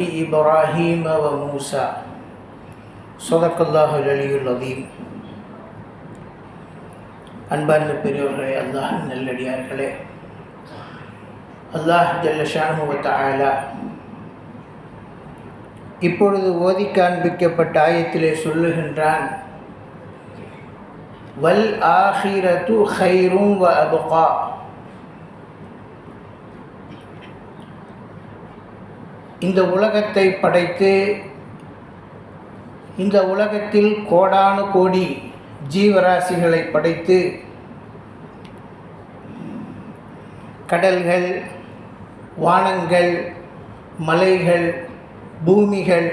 إبراهيم وموسى صدق الله العلي العظيم அன்பார்ந்த பெரியவர்களே அல்லாஹ் நல்லடியார்களே அல்லாஹ் ஜல்லஷானுவத்தாலா இப்பொழுது ஓதி காண்பிக்கப்பட்ட ஆயத்திலே சொல்லுகின்றான் வல் ஆஹிரத்து ஹைரும் வ அபுகா இந்த உலகத்தை படைத்து இந்த உலகத்தில் கோடானு கோடி ஜீவராசிகளை படைத்து கடல்கள் வானங்கள் மலைகள் பூமிகள்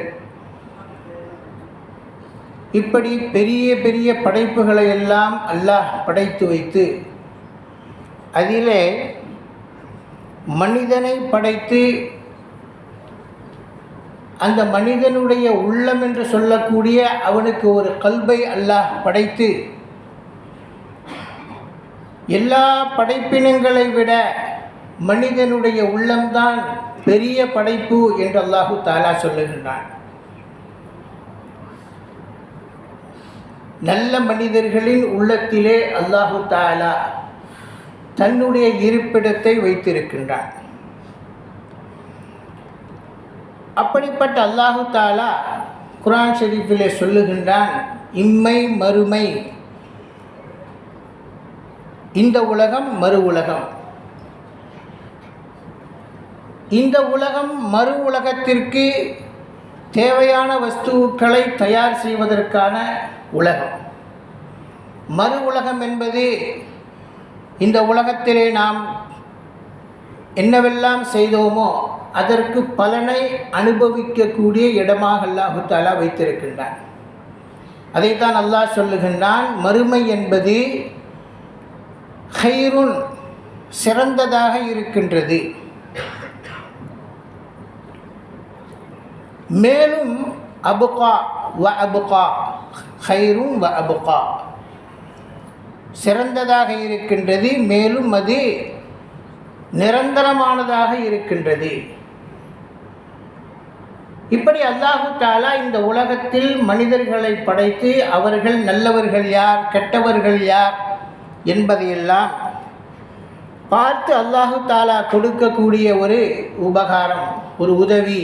இப்படி பெரிய பெரிய படைப்புகளை எல்லாம் அல்லாஹ் படைத்து வைத்து அதிலே மனிதனை படைத்து அந்த மனிதனுடைய உள்ளம் என்று சொல்லக்கூடிய அவனுக்கு ஒரு கல்வை அல்லாஹ் படைத்து எல்லா படைப்பினங்களை விட மனிதனுடைய உள்ளம்தான் பெரிய படைப்பு என்று அல்லாஹு தாலா சொல்லுகின்றான். நல்ல மனிதர்களின் உள்ளத்திலே அல்லாஹு தாலா தன்னுடைய இருப்பிடத்தை வைத்திருக்கின்றான். அப்படிப்பட்ட அல்லாஹு தாலா குரான் ஷெரீஃபிலே சொல்லுகின்றான் இம்மை மறுமை. இந்த உலகம் மறு உலகம். இந்த உலகம் மறு உலகத்திற்கு தேவையான வஸ்துக்களை தயார் செய்வதற்கான உலகம். மறு உலகம் என்பது இந்த உலகத்திலே நாம் என்னவெல்லாம் செய்தோமோ அதற்கு பலனை அனுபவிக்கக்கூடிய இடமாக அல்லாஹு தாலா வைத்திருக்கின்றான். அதைத்தான் அல்லாஹ் சொல்லுகின்றான் மறுமை என்பது ஹைருன் சிறந்ததாக இருக்கின்றது. மேலும் அபுகா வ அபுகா ஹைரும் வ அபுகா. சிறந்ததாக இருக்கின்றது மேலும் அது நிரந்தரமானதாக இருக்கின்றது. இப்படி அல்லாஹு தாலா இந்த உலகத்தில் மனிதர்களை படைத்து அவர்கள் நல்லவர்கள் யார் கெட்டவர்கள் யார் என்பதையெல்லாம் பார்த்து அல்லாஹு தாலா கொடுக்கக்கூடிய ஒரு உபகாரம் ஒரு உதவி.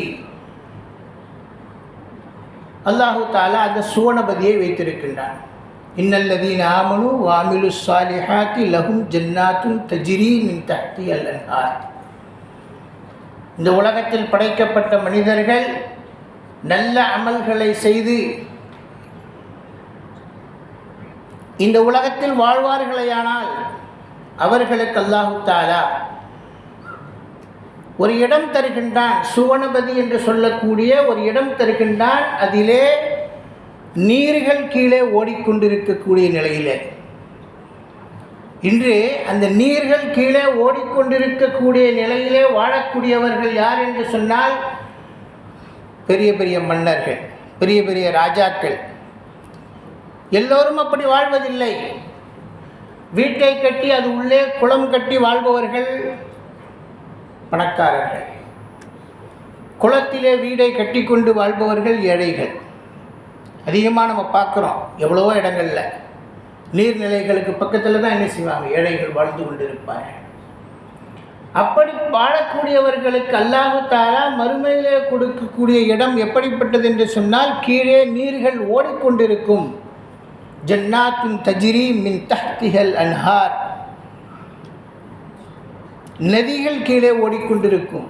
அல்லாஹு தாலா அந்த சுவனபதியை வைத்திருக்கின்றான். இன்னல்லதீன் ஆமனு வாமிலு சாலிஹாத்தி லகும் ஜன்னாத்தும் தஜிரி மின் தட்டி அல் இந்த உலகத்தில் படைக்கப்பட்ட மனிதர்கள் நல்ல அமல்களை செய்து இந்த உலகத்தில் வாழ்வார்களேயானால் அவர்களுக்கு அல்லாஹு தாலா ஒரு இடம் தருகின்றான் சுவனபதி என்று சொல்லக்கூடிய ஒரு இடம் தருகின்றான் அதிலே நீர்கள் கீழே ஓடிக்கொண்டிருக்கக்கூடிய நிலையிலே. இன்று அந்த நீர்கள் கீழே ஓடிக்கொண்டிருக்கக்கூடிய நிலையிலே வாழக்கூடியவர்கள் யார் என்று சொன்னால் பெரிய பெரிய மன்னர்கள் பெரிய பெரிய ராஜாக்கள். எல்லோரும் அப்படி வாழ்வதில்லை. வீட்டை கட்டி அது உள்ளே குளம் கட்டி வாழ்பவர்கள் பணக்காரர்கள். குளத்திலே வீடை கட்டி கொண்டு வாழ்பவர்கள் ஏழைகள். அதிகமாக நம்ம பார்க்குறோம் எவ்வளவோ இடங்களில். நீர்நிலைகளுக்கு பக்கத்தில் தான் என்ன செய்வாங்க? ஏழைகள் வாழ்ந்து கொண்டு இருப்பார்கள் அப்படி வாழக்கூடியவர்களுக்கு அல்லாஹு தாலா மறுமையிலே கொடுக்கக்கூடிய இடம் எப்படிப்பட்டது என்று சொன்னால் கீழே நீர்கள் ஓடிக்கொண்டிருக்கும். ஜன்னாத்தின் தஜிரி மின் தஹ்திகள் அன்ஹார். நதிகள் கீழே ஓடிக்கொண்டிருக்கும்.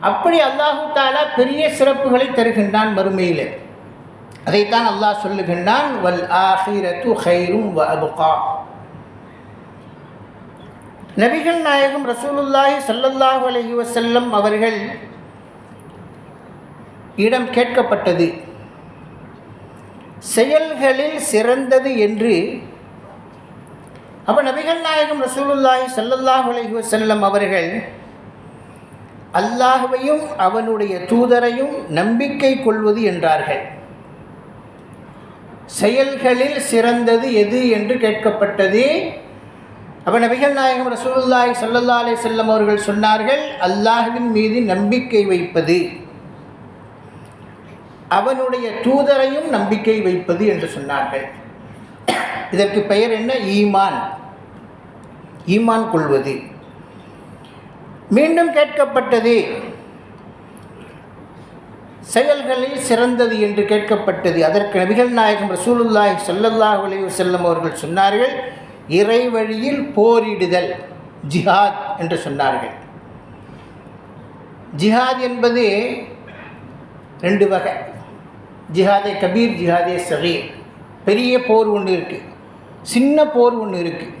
அப்படி அல்லாஹு தாலா பெரிய சிறப்புகளை தருகின்றான் மறுமையிலே. அதைத்தான் அல்லாஹ் சொல்லுகின்றான் வல் ஆஹிரத்து ஹைரும் வ அபுகா. நபிகள் நாயகம் ரசூலுல்லாஹி சல்லல்லாஹு அலஹி வசல்லம் அவர்கள் இடம் கேட்கப்பட்டது. செயல்களில் சிறந்தது என்று அப்போ நபிகள் நாயகம் ரசூலுல்லாஹி சல்லல்லாஹு அலஹி வசல்லம் அவர்கள் அல்லாஹுவையும் அவனுடைய தூதரையும் நம்பிக்கை கொள்வது என்றார்கள். செயல்களில் சிறந்தது எது என்று கேட்கப்பட்டது. அப்போ நபிகள் நாயகம் ரசூலுல்லாய் சொல்லல்லா அலே செல்லம் அவர்கள் சொன்னார்கள் அல்லாஹுவின் மீது நம்பிக்கை வைப்பது. அவனுடைய தூதரையும் நம்பிக்கை வைப்பது என்று சொன்னார்கள். இதற்கு பெயர் என்ன? ஈமான். ஈமான் கொள்வது. மீண்டும் கேட்கப்பட்டது. செயல்களில் சிறந்தது என்று கேட்கப்பட்டது. அதற்கு நபிகள் நாயகம் ரசூலுல்லாஹி ஸல்லல்லாஹு அலைஹி வஸல்லம் அவர்கள் சொன்னார்கள் இறைவழியில் போரிடுதல் ஜிஹாத் என்று சொன்னார்கள். ஜிஹாத் என்பது ரெண்டு வகை. ஜிஹாதே கபீர் ஜிஹாதே சகீர். பெரிய போர் ஒன்று இருக்குது சின்ன போர் ஒன்று இருக்குது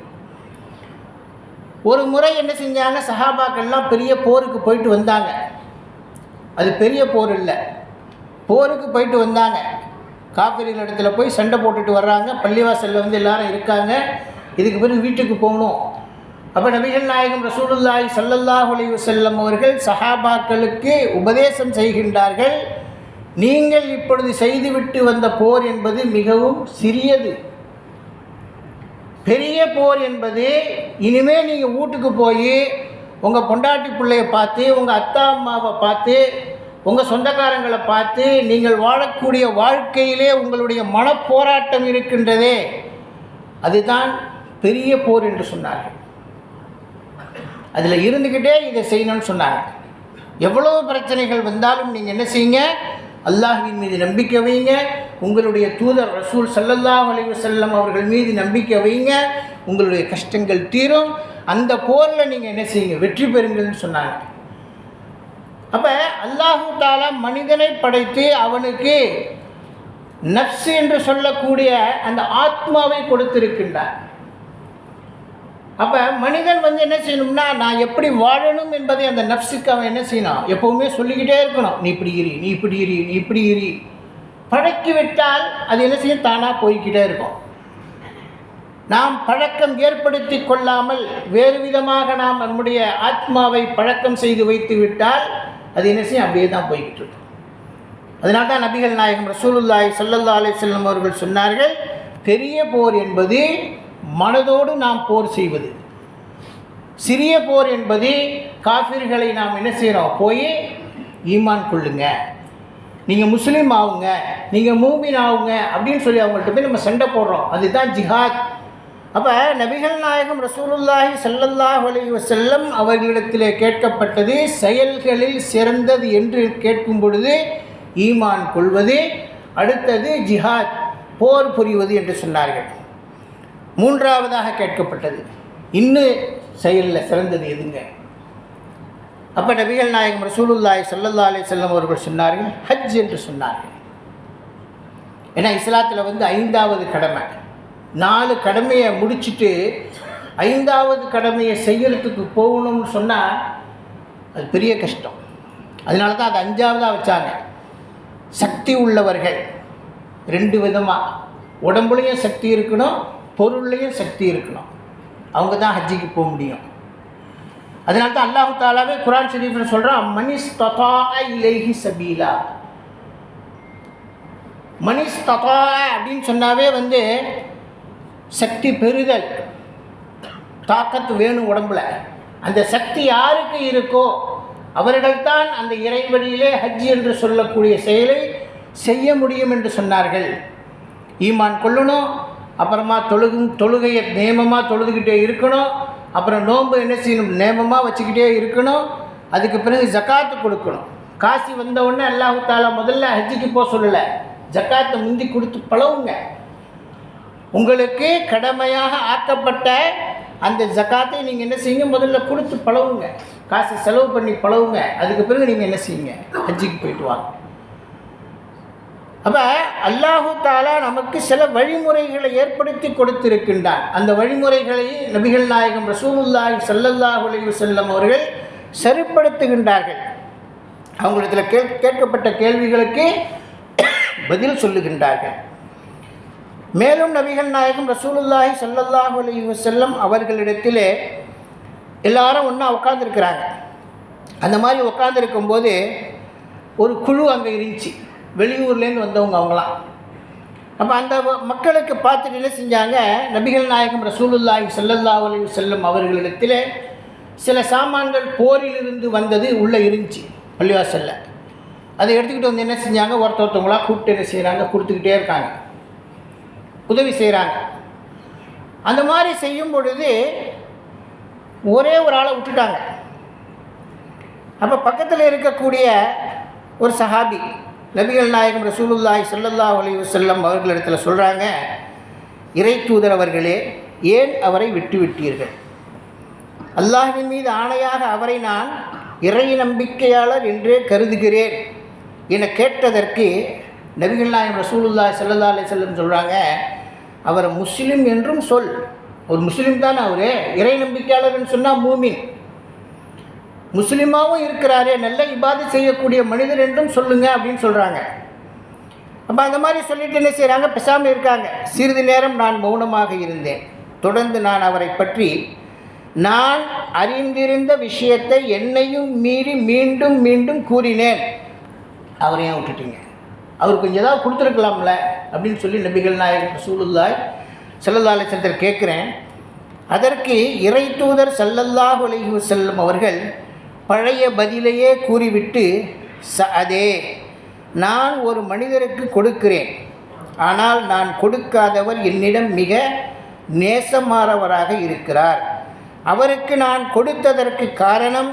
ஒரு முறை என்ன செஞ்சாங்க சஹாபாக்கள்லாம் பெரிய போருக்கு போயிட்டு வந்தாங்க. அது பெரிய போர் இல்லை. போருக்கு போயிட்டு வந்தாங்க. காப்பிரிகள் இடத்துல போய் சண்டை போட்டுட்டு வர்றாங்க. பள்ளிவாசலில் வந்து எல்லாரும் இருக்காங்க. இதுக்கு பிறகு வீட்டுக்கு போகணும். அப்போ நபிகள் நாயகம் ரசூலுல்லாய் சல்லல்லாஹ் அலைஹி அவர்கள் சஹாபாக்களுக்கு உபதேசம் செய்கின்றார்கள். நீங்கள் இப்பொழுது செய்துவிட்டு வந்த போர் என்பது மிகவும் சிறியது. பெரிய போர் என்பது இனிமேல் நீங்கள் வீட்டுக்கு போய் உங்கள் பொண்டாட்டி பிள்ளையை பார்த்து உங்கள் அத்தா அம்மாவை பார்த்து உங்கள் சொந்தக்காரங்களை பார்த்து நீங்கள் வாழக்கூடிய வாழ்க்கையிலே உங்களுடைய மனப்போராட்டம் இருக்கின்றதே. அதுதான் பெரிய போர் என்று சொன்னார்கள். அதில் இருந்துக்கிட்டே இதை செய்யணும்னு சொன்னாங்க எவ்வளோ பிரச்சனைகள் வந்தாலும் நீங்கள் என்ன செய்யுங்க? அல்லாஹின் மீது நம்பிக்கை வைங்க உங்களுடைய தூதர் ரசூல் சல்லல்லா அலைஹி செல்லம் அவர்கள் மீது நம்பிக்கை வைங்க உங்களுடைய கஷ்டங்கள் தீரும். அந்த போரில் நீங்கள் என்ன செய்யுங்க? வெற்றி பெறுங்கள்னு சொன்னாங்க அப்போ அல்லாஹு தாலா மனிதனை படைத்து அவனுக்கு நப்ஸ் என்று சொல்லக்கூடிய அந்த ஆத்மாவை கொடுத்திருக்கின்றார். அப்போ மனிதன் வந்து என்ன செய்யணும்னா நான் எப்படி வாழணும் என்பதை அந்த நப்ஸுக்கு அவன் என்ன செய்யணும்? எப்போவுமே சொல்லிக்கிட்டே இருக்கணும். நீ இப்படி இரு நீ இப்படி இரு நீ இப்படி இரு. பழக்கி விட்டால் அது என்ன செய்யும்? தானாக போய்க்கிட்டே இருக்கும். நாம் பழக்கம் ஏற்படுத்தி கொள்ளாமல் வேறு விதமாக நாம் நம்முடைய ஆத்மாவை பழக்கம் செய்து வைத்து விட்டால் அது என்ன செய்யும்? அப்படியே தான் போய்கிட்டு இருக்கும். அதனால தான் நபிகள் நாயகம் ரசூலுல்லாய் சல்லல்லா அலைஹி செல்லம் அவர்கள் சொன்னார்கள் பெரிய போர் என்பது மனதோடு நாம் போர் செய்வது. சிறிய போர் என்பது காஃபிர்களை நாம் என்ன செய்கிறோம் போய் ஈமான் கொள்ளுங்க. நீங்கள் முஸ்லீம் ஆகுங்க நீங்கள் மூமின் ஆகுங்க அப்படின்னு சொல்லி அவங்கள்ட்ட போய் நம்ம சண்டை போடுறோம். அதுதான் ஜிஹாத். அப்போ நபிகள் நாயகம் ரசூலுல்லாஹி ஸல்லல்லாஹு அலைஹி செல்லம் அவர்களிடத்திலே கேட்கப்பட்டது செயல்களில் சிறந்தது என்று கேட்கும் பொழுது ஈமான் கொள்வது. அடுத்தது ஜிஹாத் போர் புரிவது என்று சொன்னார்கள். மூன்றாவதாக கேட்கப்பட்டது. இன்னும் செயலில் சிறந்தது எதுங்க? அப்போ நபிகள் நாயகம் ரசூலுல்லாய் சல்லல்லா அலி செல்லம் அவர்கள் சொன்னார்கள் ஹஜ் என்று சொன்னார்கள். ஏன்னா இஸ்லாத்தில் வந்து ஐந்தாவது கடமை. நாலு கடமையை முடிச்சுட்டு ஐந்தாவது கடமையை செய்யறதுக்கு போகணும்னு சொன்னால் அது பெரிய கஷ்டம். அதனால தான் அது அஞ்சாவதாக வச்சாங்க. சக்தி உள்ளவர்கள் ரெண்டு விதமாக உடம்புலையும் சக்தி இருக்கணும் பொருள்லையும் சக்தி இருக்கணும் அவங்க தான் ஹஜ்ஜிக்கு போக முடியும். அதனால தான் அல்லாஹு தாலாவே குரான் ஷரீஃபில் சொல்கிறான் மனிஷ் ததா இலேஹி சபீலா. மனிஷ் ததா அப்படின்னு சொன்னாவே வந்து சக்தி பெறுதல். தாக்கத்து வேணும் உடம்புல. அந்த சக்தி யாருக்கு இருக்கோ அவர்கள்தான் அந்த இறைவழியிலே ஹஜ் என்று சொல்லக்கூடிய செயலை செய்ய முடியும் என்று சொன்னார்கள். ஈமான் கொள்ளணும் அப்புறமா தொழுகும் தொழுகையை நேமமாக தொழுதுகிட்டே இருக்கணும். அப்புறம் நோன்பு என்ன செய்யணும்? நேமமாக வச்சுக்கிட்டே இருக்கணும். அதுக்கு பிறகு ஜக்காத்து கொடுக்கணும். காசி வந்தவுடனே அல்லாஹு தாலா முதல்ல ஹஜ்ஜிக்கு போக சொல்லலை. ஜக்காத்தை முந்தி கொடுத்து பழவுங்க உங்களுக்கு கடமையாக ஆக்கப்பட்ட அந்த ஜக்காத்தை நீங்கள் என்ன செய்யுங்க? முதல்ல கொடுத்து பழவுங்க காசு செலவு பண்ணி பழவுங்க அதுக்கு பிறகு நீங்கள் என்ன செய்யுங்க? ஹஜ்ஜிக்கு போயிட்டு வாங்க. அப்போ அல்லாஹு தாலா நமக்கு சில வழிமுறைகளை ஏற்படுத்தி கொடுத்திருக்கின்றார். அந்த வழிமுறைகளை நபிகள் நாயகம் ரசூலுல்லாஹி ஸல்லல்லாஹு அலைஹி வஸல்லம் அவர்கள் சரிப்படுத்துகின்றார்கள். அவங்களிடத்தில் கே கேட்கப்பட்ட கேள்விகளுக்கு பதில் சொல்லுகின்றார்கள். மேலும் நபிகள் நாயகம் ரசூலுல்லாஹி ஸல்லல்லாஹு அலைஹி வஸல்லம் அவர்களிடத்திலே எல்லாரும் ஒன்றா உட்காந்துருக்கிறாங்க அந்த மாதிரி உட்காந்துருக்கும்போது ஒரு குழு அங்கே இருந்துச்சு. வெளியூர்லேருந்து வந்தவங்க அவங்களாம் அப்போ அந்த மக்களுக்கு பார்த்துட்டு என்ன செஞ்சாங்க? நபிகள் நாயகம் ரசூலுல்லாஹி செல்லல்லா செல்லும் அவர்களிடத்தில் சில சாமான்கள் போரிலிருந்து வந்தது உள்ளே இருந்துச்சு பள்ளிவாசலில். அதை எடுத்துக்கிட்டு வந்து என்ன செஞ்சாங்க? ஒருத்த ஒருத்தவங்களா கூப்பிட்டு என்ன செய்கிறாங்க கொடுத்துக்கிட்டே இருக்காங்க. உதவி செய்கிறாங்க அந்த மாதிரி செய்யும் பொழுது ஒரே ஒரு ஆளை விட்டுட்டாங்க. அப்போ பக்கத்தில் இருக்கக்கூடிய ஒரு சஹாபி நபிகள் நாயகம் ரசூலுல்லாய் ஸல்லல்லாஹு அலைஹி வஸல்லம் அவர்களிடத்தில் சொல்கிறாங்க இறை தூதர் அவர்களே ஏன் அவரை விட்டு விட்டீர்கள்? மீது ஆணையாக அவரை நான் இறை நம்பிக்கையாளர் என்றே கருதுகிறேன் என கேட்டதற்கு நபிகள் நாயகம் ரசூலுல்லாய் ஸல்லல்லாஹு அலி செல்லம் சொல்கிறாங்க அவரை முஸ்லீம் என்றும் சொல். ஒரு முஸ்லீம் தானே அவர்? இறை நம்பிக்கையாளர்னு சொன்னால் மூமின். முஸ்லீமாகவும் இருக்கிறாரே நல்ல இபாது செய்யக்கூடிய மனிதர் என்றும் சொல்லுங்கள் அப்படின்னு சொல்கிறாங்க அப்போ அந்த மாதிரி சொல்லிட்டு என்ன செய்கிறாங்க பேசாமல் இருக்காங்க. சிறிது நேரம் நான் மௌனமாக இருந்தேன். தொடர்ந்து நான் அவரை பற்றி நான் அறிந்திருந்த விஷயத்தை என்னையும் மீறி மீண்டும் மீண்டும் கூறினேன். அவரை ஏன் விட்டுட்டீங்க? அவர் கொஞ்சம் ஏதாவது கொடுத்துருக்கலாம்ல அப்படின்னு சொல்லி நபிகள் நாயகம் ரசூலுல்லாய் ஸல்லல்லாஹு அலைஹி கேட்குறேன். அதற்கு இறை தூதர் ஸல்லல்லாஹு உலகி செல்லும் அவர்கள் பழைய பதிலையே கூறிவிட்டு ச அதே நான் ஒரு மனிதருக்கு கொடுக்கிறேன். ஆனால் நான் கொடுக்காதவர் என்னிடம் மிக நேசமானவராக இருக்கிறார். அவருக்கு நான் கொடுத்ததற்கு காரணம்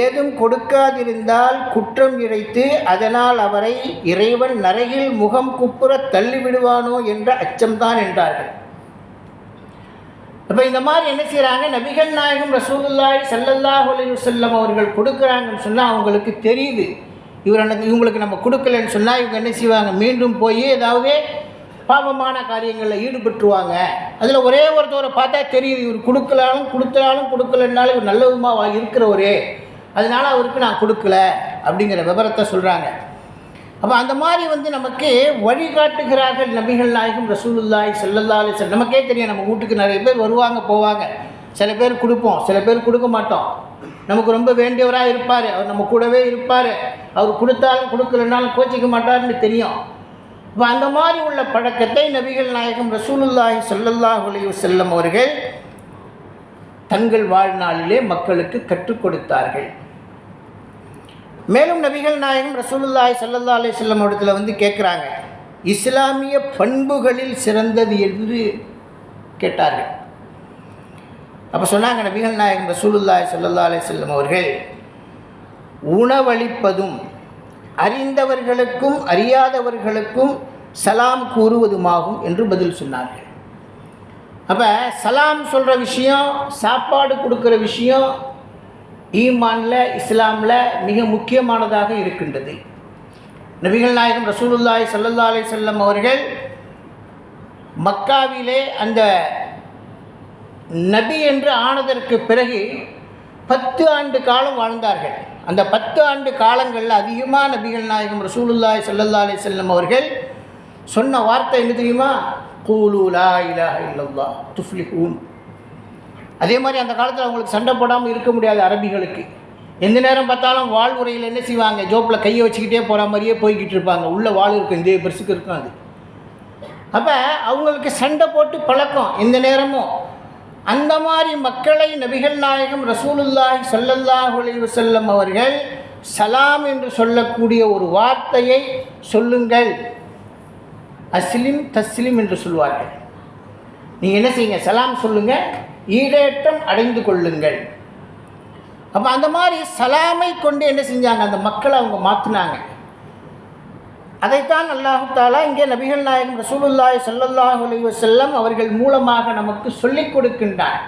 ஏதும் கொடுக்காதிருந்தால் குற்றம் இழைத்து அதனால் அவரை இறைவன் நரகில் முகம் குப்புற தள்ளிவிடுவானோ என்ற அச்சம்தான் என்றார்கள். அப்போ இந்த மாதிரி என்ன செய்கிறாங்க நபிகள் நாயகம் ரசூலுல்லாஹி ஸல்லல்லாஹு அலைஹி செல்லம் அவர்கள் கொடுக்குறாங்கன்னு சொன்னால் அவங்களுக்கு தெரியுது. இவர் எனக்கு இவங்களுக்கு நம்ம கொடுக்கலன்னு சொன்னால் இவங்க என்ன செய்வாங்க? மீண்டும் போய் ஏதாவது பாவமான காரியங்களில் ஈடுபட்டுருவாங்க. அதில் ஒரே ஒருத்தவரை பார்த்தா தெரியுது இவர் கொடுக்கலாலும் கொடுத்தாலும் கொடுக்கலன்னாலும் இவர் நல்ல விதமாக இருக்கிறவரே. அதனால் அவருக்கு நான் கொடுக்கல அப்படிங்கிற விவரத்தை சொல்கிறாங்க அப்போ அந்த மாதிரி வந்து நமக்கு வழிகாட்டுகிறார்கள் நபிகள் நாயகம் ரசூலுல்லாய் செல்லல்லாலே செல் நமக்கே தெரியும் நம்ம வீட்டுக்கு நிறைய பேர் வருவாங்க போவாங்க. சில பேர் கொடுப்போம் சில பேர் கொடுக்க மாட்டோம். நமக்கு ரொம்ப வேண்டியவராக இருப்பார் அவர் நம்ம கூடவே இருப்பார். அவர் கொடுத்தாலும் கொடுக்கலனாலும் கோச்சிக்க மாட்டார்னு தெரியும். இப்போ அந்த மாதிரி உள்ள பழக்கத்தை நபிகள் நாயகம் ரசூலுல்லாஹி ஸல்லல்லாஹு அலைஹி அவர்கள் தங்கள் வாழ்நாளிலே மக்களுக்கு கற்றுக் கொடுத்தார்கள். மேலும் நபிகள் நாயகம் ரசூலுல்லாய் சல்லல்லா அலி சொல்லம் இடத்துல வந்து கேட்குறாங்க இஸ்லாமிய பண்புகளில் சிறந்தது என்று கேட்டார்கள். அப்போ சொன்னாங்க நபிகள் நாயகம் ரசூலுல்லாய் சல்லல்லா அலி சொல்லம் அவர்கள் உணவளிப்பதும் அறிந்தவர்களுக்கும் அறியாதவர்களுக்கும் சலாம் கூறுவதுமாகும் என்று பதில் சொன்னார்கள். அப்போ சலாம் சொல்கிற விஷயம் சாப்பாடு கொடுக்குற விஷயம் ஈமானில் இஸ்லாமில் மிக முக்கியமானதாக இருக்கின்றது. நபிகள் நாயகம் ரசூலுல்லாய் ஸல்லல்லாஹு அலி செல்லம் அவர்கள் மக்காவிலே அந்த நபி என்று ஆனதற்கு பிறகு பத்து ஆண்டு காலம் வாழ்ந்தார்கள். அந்த பத்து ஆண்டு காலங்களில் அதிகமாக நபிகள் நாயகம் ரசூலுல்லாய் சல்லல்லா அலி செல்லம் அவர்கள் சொன்ன வார்த்தை என்ன தெரியுமா? கூலூலா லா இலாஹ துஃப்லி துஃப்லிஹூன். அதே மாதிரி அந்த காலத்தில் அவங்களுக்கு சண்டை போடாமல் இருக்க முடியாது அரபிகளுக்கு. எந்த நேரம் பார்த்தாலும் வாழ் உரையில் என்ன செய்வாங்க? ஜோப்பில் கையை வச்சுக்கிட்டே போகிற மாதிரியே போய்கிட்டு இருப்பாங்க. உள்ளே வாழ் இருக்கும். இந்த பெருசுக்கு இருக்கும் அது. அப்போ அவங்களுக்கு சண்டை போட்டு பழக்கம் எந்த நேரமும். அந்த மாதிரி மக்களை நபிகள் நாயகம் ரசூலுல்லாஹி ஸல்லல்லாஹு செல்லம் அவர்கள் சலாம் என்று சொல்லக்கூடிய ஒரு வார்த்தையை சொல்லுங்கள். அஸ்லிம் தஸ்லிம் என்று சொல்வார்கள். நீங்கள் என்ன செய்யுங்க? சலாம் சொல்லுங்கள் ஈடேற்றம் அடைந்து கொள்ளுங்கள். அப்போ அந்த மாதிரி சலாமை கொண்டு என்ன செஞ்சாங்க? அந்த மக்களை அவங்க மாற்றினாங்க அதைத்தான் அல்லாஹாலா இங்கே நபிகள் நாயகம் ரசூலுல்லாய் ஸல்லல்லாஹு அலைஹி அவர்கள் மூலமாக நமக்கு சொல்லிக் கொடுக்கின்றார்.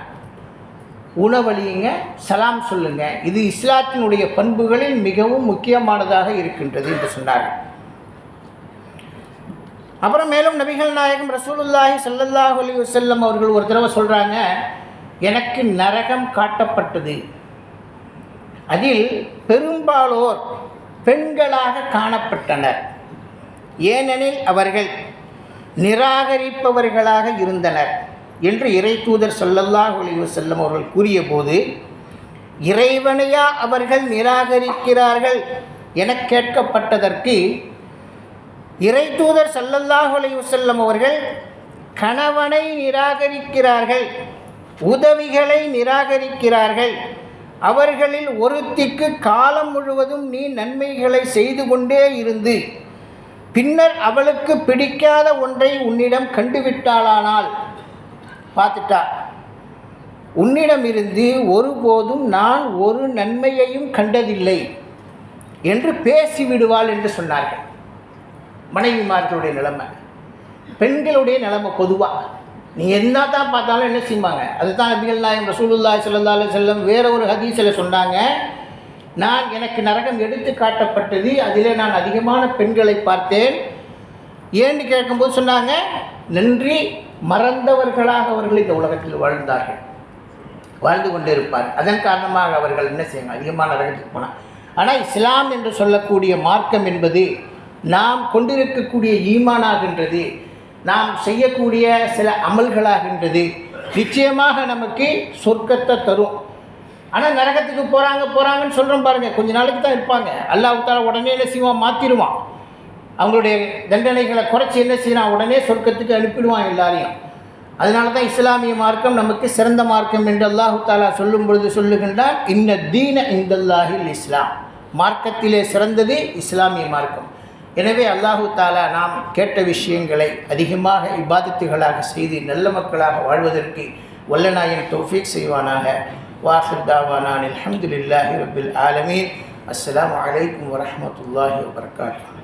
உணவழியுங்க சலாம் சொல்லுங்க. இது இஸ்லாத்தினுடைய பண்புகளில் மிகவும் முக்கியமானதாக இருக்கின்றது என்று சொன்னார்கள். அப்புறம் மேலும் நபிகள் நாயகம் ரசூலுல்லாஹி சல்லல்லாஹ் அலைஹி வஸல்லம் அவர்கள் ஒரு தடவை சொல்கிறாங்க எனக்கு நரகம் காட்டப்பட்டது. அதில் பெரும்பாலோர் பெண்களாக காணப்பட்டனர். ஏனெனில் அவர்கள் நிராகரிப்பவர்களாக இருந்தனர் என்று இறை தூதர் சொல்லல்லாஹ் ஒளிவு செல்லும் அவர்கள் கூறியபோது இறைவனையா அவர்கள் நிராகரிக்கிறார்கள் என கேட்கப்பட்டதற்கு இறை தூதர் சல்லல்லாஹ் அலைஹி அவர்கள் கணவனை நிராகரிக்கிறார்கள் உதவிகளை நிராகரிக்கிறார்கள். அவர்களில் ஒருத்திக்கு காலம் முழுவதும் நீ நன்மைகளை செய்து கொண்டே இருந்து பின்னர் அவளுக்கு பிடிக்காத ஒன்றை உன்னிடம் கண்டுவிட்டாளானால் பார்த்துட்டா உன்னிடமிருந்து ஒருபோதும் நான் ஒரு நன்மையையும் கண்டதில்லை என்று பேசிவிடுவாள் என்று சொன்னார்கள். மனைவிமார்களுடைய நிலைமை பெண்களுடைய நிலைமை பொதுவாக நீ என்ன தான் பார்த்தாலும் என்ன செய்வாங்க அதுதான் நபிகள் நாயம் ரசூலுல்லாய் ஸல்லல்லாஹு அலைஹி வேற ஒரு ஹதீஸில் சொன்னாங்க. நான் எனக்கு நரகம் எடுத்து காட்டப்பட்டது அதிலே நான் அதிகமான பெண்களை பார்த்தேன். ஏன்னு கேட்கும்போது சொன்னாங்க நன்றி மறந்தவர்களாக அவர்கள் இந்த உலகத்தில் வாழ்ந்தார்கள். வாழ்ந்து கொண்டே இருப்பார். அதன் காரணமாக அவர்கள் என்ன செய்வாங்க? அதிகமான நரகத்துக்கு போனார் ஆனால் இஸ்லாம் என்று சொல்லக்கூடிய மார்க்கம் என்பது நாம் கொண்டிருக்கக்கூடிய ஈமானாகின்றது நாம் செய்யக்கூடிய சில அமல்களாகின்றது. நிச்சயமாக நமக்கு சொர்க்கத்தை தரும். ஆனால் நரகத்துக்கு போகிறாங்க போகிறாங்கன்னு சொல்கிறோம் பாருங்கள் கொஞ்ச நாளைக்கு தான் இருப்பாங்க. அல்லாஹ் தாலா உடனே என்ன செய்வான்? மாற்றிடுவான் அவங்களுடைய தண்டனைகளை குறைச்சி என்ன செய்யறான்? உடனே சொர்க்கத்துக்கு அனுப்பிடுவான் எல்லாரையும். அதனால தான் இஸ்லாமிய மார்க்கம் நமக்கு சிறந்த மார்க்கம் என்று அல்லாஹு தாலா சொல்லும் பொழுது சொல்லுகின்றான் இன்ன தீன இந்தல்லாஹில் இஸ்லாம். மார்க்கத்திலே சிறந்தது இஸ்லாமிய மார்க்கம். எனவே அல்லாஹு தாலா நாம் கேட்ட விஷயங்களை அதிகமாக இபாதத்துகளாக செய்து நல்ல மக்களாக வாழ்வதற்கு வல்லநாயன் தௌஃபீக் செய்வானாக. வாஹிர் தாவானான் அல்ஹம்துலில்லாஹி ரபில் ஆலமீன். அஸ்லாம் வலைக்கம் வரமத்துல்லாஹி வபரகாத்துஹு.